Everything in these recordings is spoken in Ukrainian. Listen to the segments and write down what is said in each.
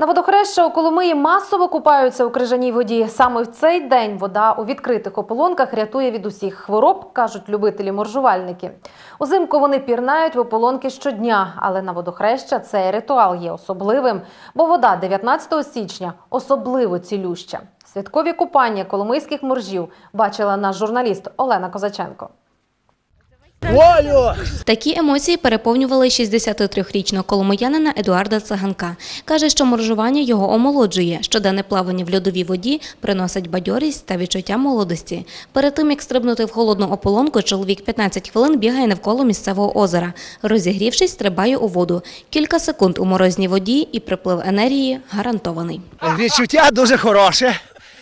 На водохреща у Коломиї масово купаються у крижаній воді. Саме в цей день вода у відкритих ополонках рятує від усіх хвороб, кажуть любителі-моржувальники. Узимку вони пірнають в ополонки щодня, але на водохреща цей ритуал є особливим, бо вода 19 січня особливо цілюща. Святкові купання коломийських моржів бачила наш журналіст Олена Козаченко. Волю! Такі емоції переповнювали 63-річного коломиянина Едуарда Цаганка. Каже, що моржування його омолоджує. Щоденне плавання в льодовій воді приносить бадьорість та відчуття молодості. Перед тим, як стрибнути в холодну ополонку, чоловік 15 хвилин бігає навколо місцевого озера. Розігрівшись, стрибає у воду. Кілька секунд у морозній воді і приплив енергії гарантований. Відчуття дуже хороше.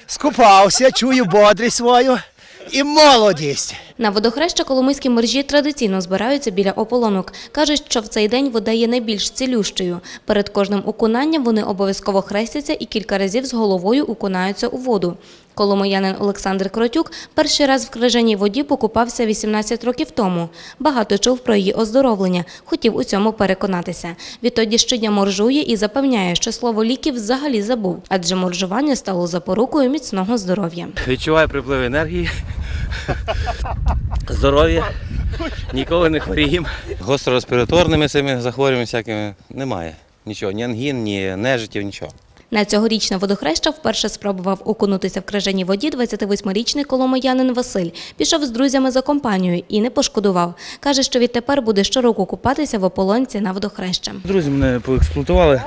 Скупався, чую бодрість свою і молодість. На водохреща коломийські моржі традиційно збираються біля ополонок. Кажуть, що в цей день вода є найбільш цілющою. Перед кожним окунанням вони обов'язково хрестяться і кілька разів з головою окунаються у воду. Коломиянин Олександр Кротюк перший раз в крижаній воді покупався 18 років тому. Багато чув про її оздоровлення, хотів у цьому переконатися. Відтоді щодня моржує і запевняє, що слово ліків взагалі забув, адже моржування стало запорукою міцного здоров'я. Відчуваю приплив енергії, здоров'я, ніколи не хворіємо. Гострореспіраторними цими захворюваннями всякими немає. Нічого, ні ангін, ні нежиттів, нічого. На цьогорічне водохреща вперше спробував окунутися в крижаній воді 28-річний коломиянин Василь. Пішов з друзями за компанією і не пошкодував. Каже, що відтепер буде щороку купатися в ополонці на водохреща. Друзі мене поексплуатували,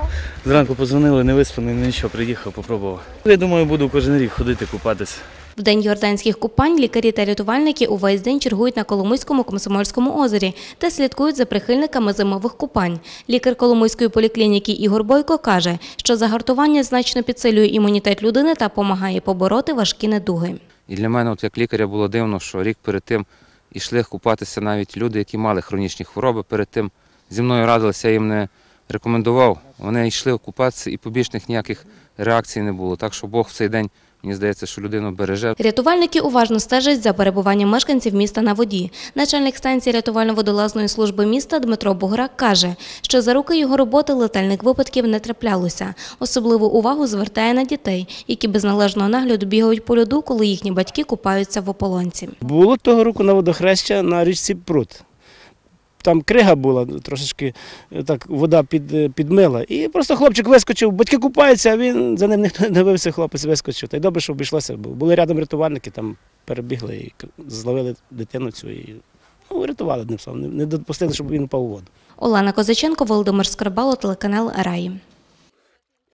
зранку позвонили, не виспаний, нічого, приїхав, попробував. Я думаю, буду кожен рік ходити купатися. В день йорданських купань лікарі та рятувальники увесь день чергують на Коломийському комсомольському озері та слідкують за прихильниками зимових купань. Лікар Коломийської поліклініки Ігор Бойко каже, що загартування значно підсилює імунітет людини та допомагає побороти важкі недуги. І для мене, от як лікаря, було дивно, що рік перед тим йшли купатися навіть люди, які мали хронічні хвороби. Перед тим зі мною радилися, їм не рекомендував. Вони йшли купатися і побічних ніяких реакцій не було. Так що Бог в цей день, мені здається, що людину береже. Рятувальники уважно стежать за перебуванням мешканців міста на воді. Начальник станції рятувально-водолазної служби міста Дмитро Буграк каже, що за роки його роботи летальних випадків не траплялося. Особливу увагу звертає на дітей, які без належного нагляду бігають по льоду, коли їхні батьки купаються в ополонці. Було того року на водохреща на річці Прут. Там крига була, трошечки е, так вода під, е, підмила. І просто хлопчик вискочив, батьки купаються, а він за ним ніхто не дивився, хлопець вискочив. Та й добре, що обійшлося. Були рядом рятувальники, там перебігли і зловили дитину цю і ну, рятували одним словом. Не- допустили, щоб він упав у воду. Олена Козаченко, Володимир Скарбало, телеканал Раї.